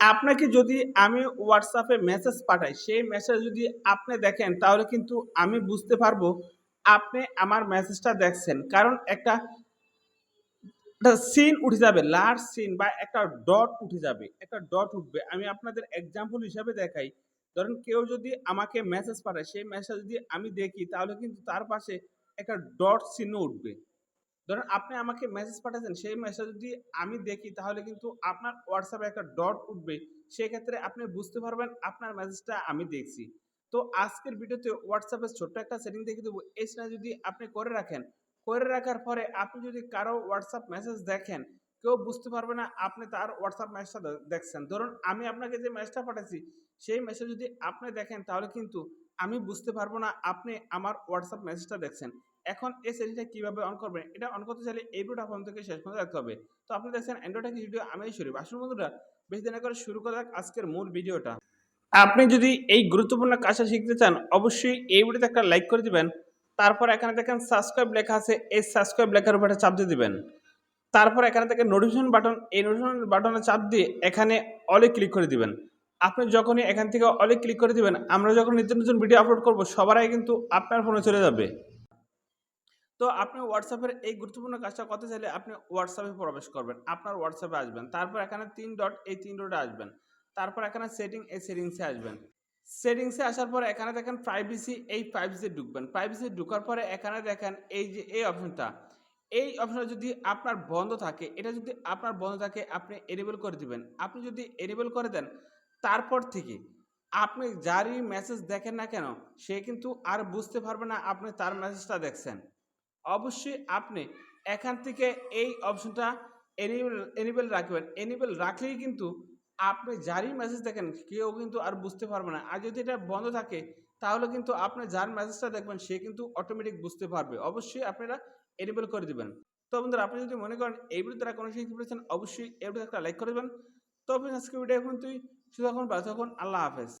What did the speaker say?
আপনাকে যদি আমি হোয়াটসঅ্যাপে মেসেজ পাঠাই, সেই মেসেজ যদি আপনি দেখেন, তাহলে কিন্তু আমি বুঝতে পারব আপনি আমার মেসেজটা দেখছেন। কারণ একটা সিন উঠে যাবে লার্জ সিন বা একটা ডট উঠে যাবে, একটা ডট উঠবে। আমি আপনাদের এক্সাম্পল হিসাবে দেখাই। ধরেন কেউ যদি আমাকে মেসেজ পাঠায়, সেই মেসেজ যদি আমি দেখি, তাহলে কিন্তু তার পাশে একটা ডট চিহ্ন উঠবে। ধরেন আপনি আমাকে মেসেজ পাঠাচ্ছেন, সেই মেসেজ যদি আমি দেখি তাহলে কিন্তু আপনার হোয়াটসঅ্যাপে একটা ডট উঠবে। সেক্ষেত্রে আপনি বুঝতে পারবেন আপনার মেসেজটা আমি দেখছি। তো আজকের ভিডিওতে হোয়াটসঅ্যাপের ছোট্ট একটা সেটিং দেখে দেবো। এই সেটা যদি আপনি করে রাখেন, করে রাখার পরে আপনি যদি কারও হোয়াটসঅ্যাপ মেসেজ দেখেন, কেউ বুঝতে পারবে না আপনি তার হোয়াটসঅ্যাপ মেসেজটা দেখছেন। ধরুন আমি আপনাকে যে মেসেজটা পাঠাচ্ছি, সেই মেসেজ যদি আপনি দেখেন তাহলে কিন্তু আমি বুঝতে পারব না, আপনি আমার হোয়াটসঅ্যাপ মেসেজটা দেখছেন। এখন এই সেটিংটা কীভাবে অন করবেন, এটা অন করতে চাইলে এই ভিডিওটা প্রথম থেকে শেষ পর্যন্ত দেখতে হবে। তো আপনি দেখছেন অ্যান্ড্রয়েড কি ভিডিও আমি শরীফ আসুন বন্ধুরা, বেশি দিন করে শুরু করা যাক আজকের মূল ভিডিওটা আপনি যদি এই গুরুত্বপূর্ণ কাজটা শিখতে চান, অবশ্যই এই ভিডিওতে একটা লাইক করে দিবেন। তারপর এখানে দেখেন সাবস্ক্রাইব লেখা আছে, এই সাবস্ক্রাইব লেখার উপরে চাপ দিয়ে দিবেন। তারপর এখানে দেখেন নোটিফিকেশন বাটন এই নোটিফিকেশন বাটনে চাপ দিয়ে এখানে অলে ক্লিক করে দিবেন। আপনি যখনই এখান থেকে অলে ক্লিক করে দিবেন, আমরা যখন নিত্য নতুন ভিডিও আপলোড করব, সবার আগে কিন্তু আপনার ফোনে চলে যাবে। তো আপনি হোয়াটসঅ্যাপের এই গুরুত্বপূর্ণ কাজটা করতে চাইলে আপনি হোয়াটসঅ্যাপে প্রবেশ করবেন, আপনার হোয়াটসঅ্যাপে আসবেন, তারপর এখানে তিন ডট এই তিন ডটে আসবেন, তারপর এখানে সেটিং এই সেটিংসে আসবেন। সেটিংসে আসার পরে এখানে দেখেন প্রাইভেসি এই প্রাইভেসি ঢুকবেন। প্রাইভেসি ঢুকার পরে এখানে দেখেন এই যে, এই অপশনটা এই অপশনটা যদি আপনার বন্ধ থাকে, এটা যদি আপনার বন্ধ থাকে, আপনি এনেবল করে দিবেন। আপনি যদি এনেবল করে দেন তারপর থেকে আপনি যারই মেসেজ দেখেন না কেন, সে কিন্তু আর বুঝতে পারবে না আপনি তার মেসেজটা দেখছেন। অবশ্যই আপনি এখান থেকে এই অপশনটা এনেবল এনেবল রাখবেন। এনিবেল রাখলেই কিন্তু আপনি যারই মেসেজ দেখেন, কেউ কিন্তু আর বুঝতে পারবে না। আর যদি এটা বন্ধ থাকে, তাহলে কিন্তু আপনি যার মেসেজটা দেখবেন, সে কিন্তু অটোমেটিক বুঝতে পারবে। অবশ্যই আপনারা এনিবেল করে দিবেন। তো বন্ধুরা, আপনি যদি মনে করেন এই দ্বারা কোনো শিখতে পেরেছেন, অবশ্যই এই ভিডিও একটা লাইক করে দেবেন। তো আজকে ভিডিও এখন তুই শুধু এখন বাস থাকুন আল্লাহ হাফেজ।